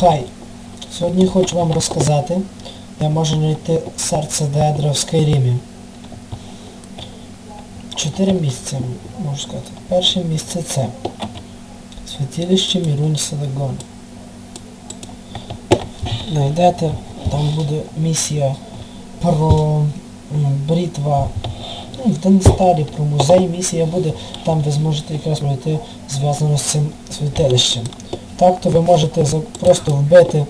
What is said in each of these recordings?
Хай. Сьогодні хочу вам розказати, де можна знайти серце Деедра в Скайрімі. Чотири місця, можу сказати. Перше місце це Святилище Мірунь Селегон. Найдете, там буде місія про м, брітва ну, в Денстарі, про музей місія буде, там ви зможете якраз пройти зв'язано з цим святилищем. Так то ви можете просто вбити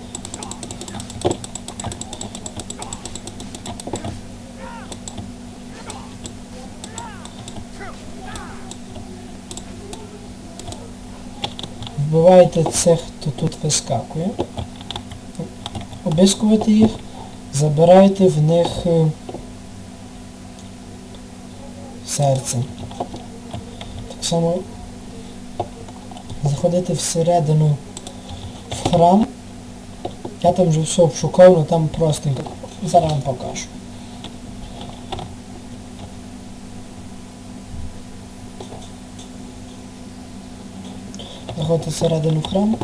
вбиваєте цих, хто тут вискакує. Обискуєте їх, забираєте в них е, серце. Так само заходите всередину в храм. Я там вже все обшукав, але там простенько. Зараз вам покажу. Заходите всередину в храм.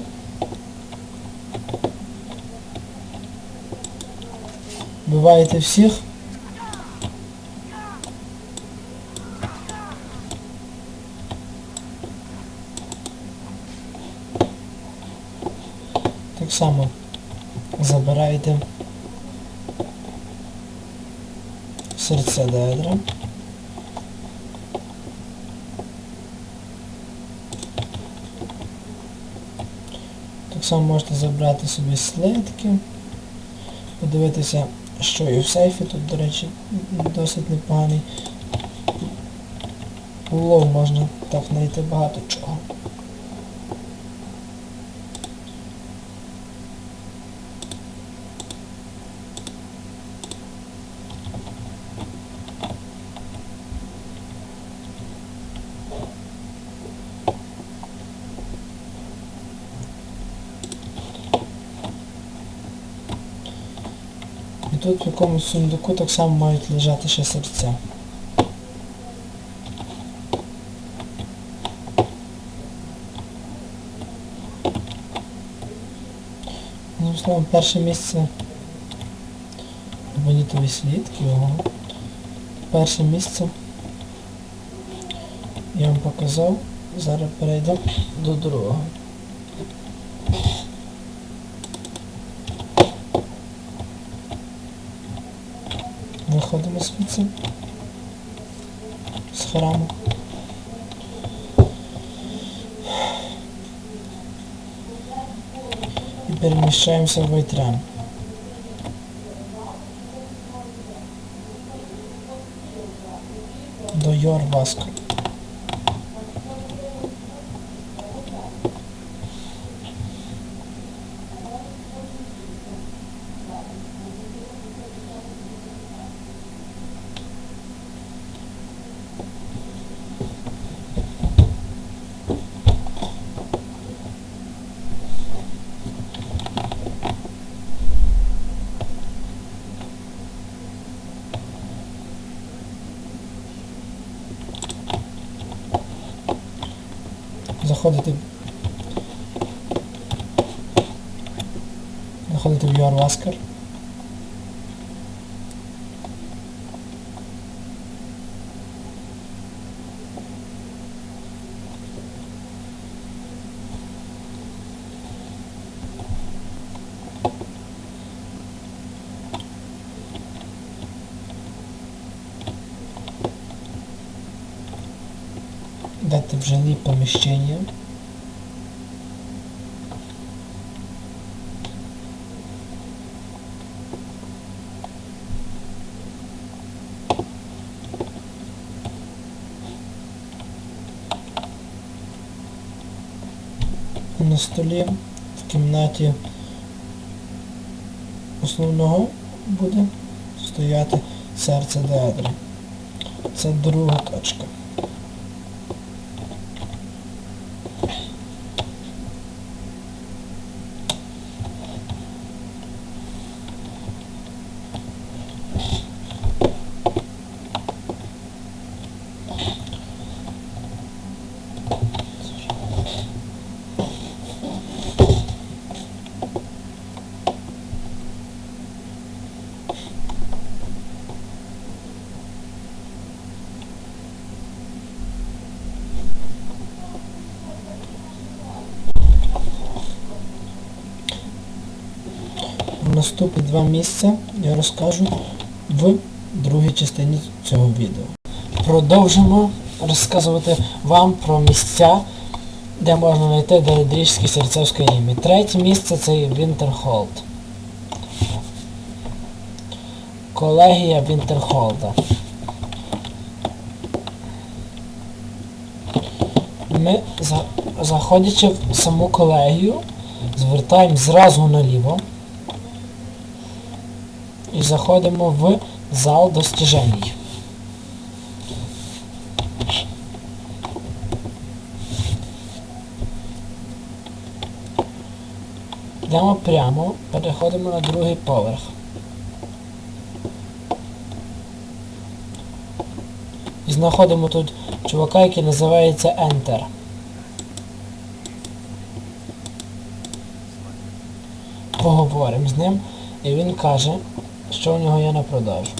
Вбиваєте всіх. Само забираєте серце дедра. Так само можете забрати собі слитки, подивитися, що є в сейфі. Тут, до речі, досить непоганий улов можна так знайти багато чого. Тут в якомусь сундуку так само мають лежати ще серця. Ну, словом, перше місце Бонітові слідки, ого. Перше місце я вам показав. Зараз перейдемо до другого. Виходимо звідси з храму. І переміщаємося в Вайтран. До Йорваску. Заходите Заходите в Йорваскар. Дайте в жилі поміщення. На столі в кімнаті основного буде стояти серце Деадри. Це друга точка. Наступні два місця я розкажу в другій частині цього відео. Продовжимо розказувати вам про місця, де можна знайти Даридрічські серцевське ім'я. Третє місце це Вінтерхолд. Колегія Вінтерхолда. Ми, заходячи в саму колегію, звертаємо зразу наліво і заходимо в зал достіжень. Йдемо прямо, переходимо на другий поверх. І знаходимо тут чувака, який називається Enter. Поговоримо з ним, і він каже, що у нього є на продажу.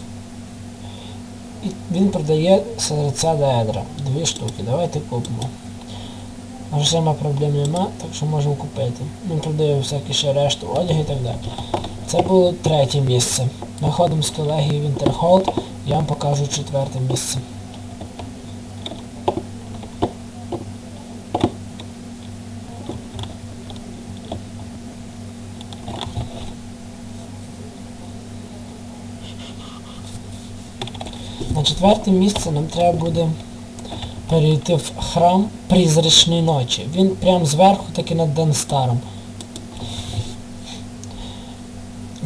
І він продає серця Деедра. Дві штуки. Давайте купимо. Грошима проблем нема, так що можемо купити. Він продає всякі ще решту одяг і так далі. Це було третє місце. Виходимо з колегії Вінтерхолд, я вам покажу четверте місце. На четверте місце нам треба буде перейти в храм призрачної ночі. Він прямо зверху таки над Денстаром.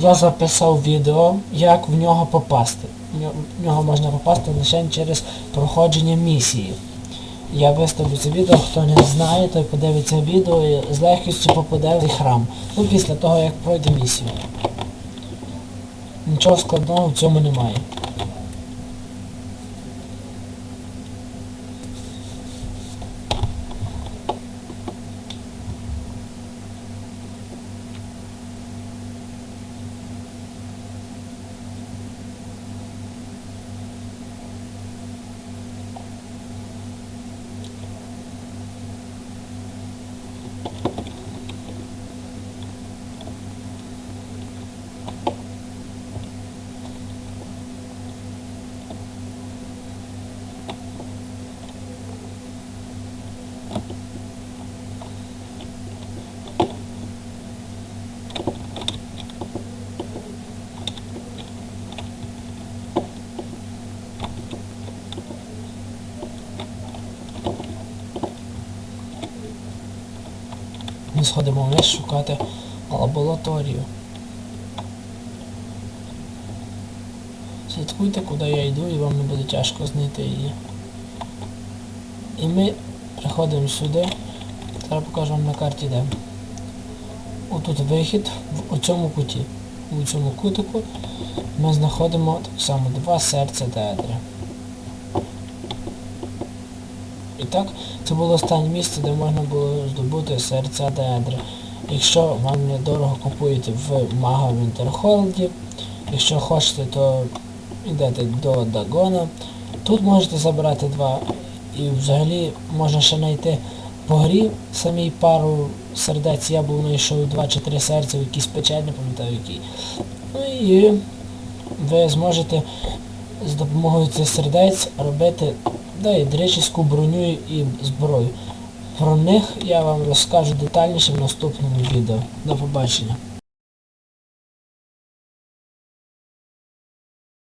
Я записав відео, як в нього попасти. В нього- можна попасти лише через проходження місії. Я виставлю це відео, хто не знає, той подивиться відео і з легкістю попаде в цей храм. Ну після того як пройде місію. Нічого складного в цьому немає. Ми сходимо вниз шукати лабораторію. Слідкуйте, куди я йду, і вам не буде тяжко знайти її. І ми приходимо сюди. Зараз покажу вам на карті де. Отут вихід в цьому куті. У цьому кутику ми знаходимо так само два серця театри. І так, це було останнє місце, де можна було здобути серця Деедри. Якщо вам недорого купуєте в Мага Вінтерхолді, якщо хочете, то йдете до Дагона. Тут можете забрати два. І взагалі можна ще знайти по грі самій пару сердець. Я був знайшов два чи три серця, якісь печать, не пам'ятаю які. Ну і ви зможете з допомогою цих сердець робити да, і броню і зброю. Про них я вам розкажу детальніше в наступному відео. До побачення.